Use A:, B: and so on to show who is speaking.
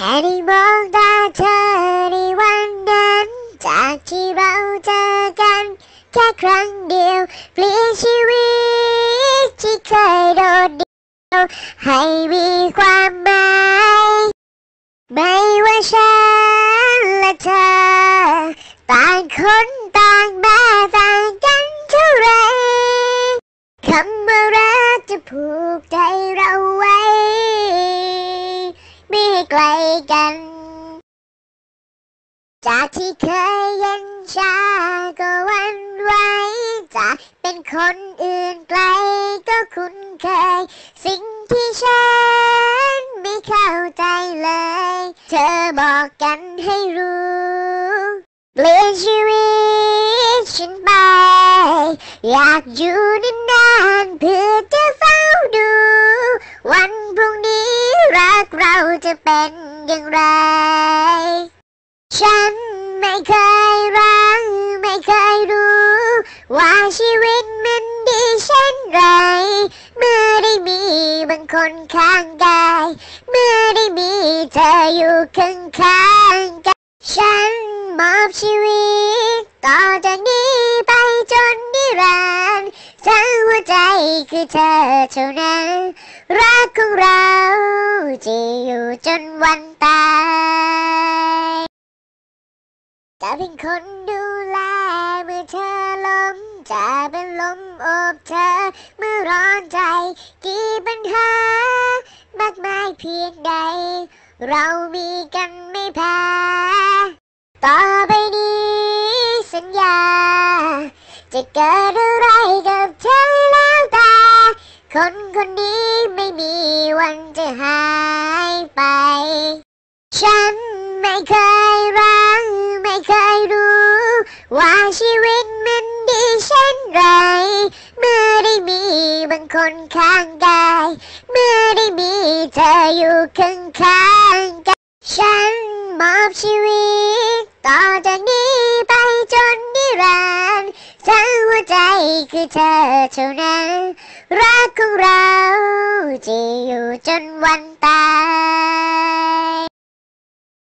A: แค่ได้มองตาเธอในวันนั้น จากที่เราเจอกัน แค่ครั้งเดียวเปลี่ยนชีวิตที่เคยโดดเดี่ยวให้มีความหมาย ไม่ให้ไกลกัน จากที่เคยเย็นชาก็วันไหวจากเป็นคนอื่นไกลก็คุ้นเคย สิ่งที่ฉันไม่เข้าใจเลย เธอบอกกันให้รู้เปลี่ยนชีวิตฉันไป อยากอยู่นานๆเพื่อ จะเป็นอย่างไร ฉันไม่เคยรักไม่เคยรู้ ว่าชีวิตมันดีเช่นไร เมื่อได้มีบางคนข้างกายเมื่อได้มีเธออยู่ข้างข้างกันฉันมอบชีวิตต่อจาก คือเธอเท่านั้น รักของเราจะอยู่จนวันตายจะเป็นคนดูแลเมื่อเธอล้มจะเป็นลมอบเธอ เมื่อร้อนใจ กี่ปัญหามากมายเพียงใด เรามีกันไม่แพ้ต่อไปนี้สัญญา จะเกิดอะไรกับ ไป ฉันไม่เคยรักไม่เคยรู้ ว่าชีวิตมันดีเช่นไร เมื่อได้มีบางคนข้างกายเมื่อได้มีเธออยู่ข้างข้างกันฉันมอบชีวิต ต่อจากนี้ไปจนนิรันดร์ทั้งหัวใจคือเธอเท่านั้น รักของเราจะอยู่จนวันตาย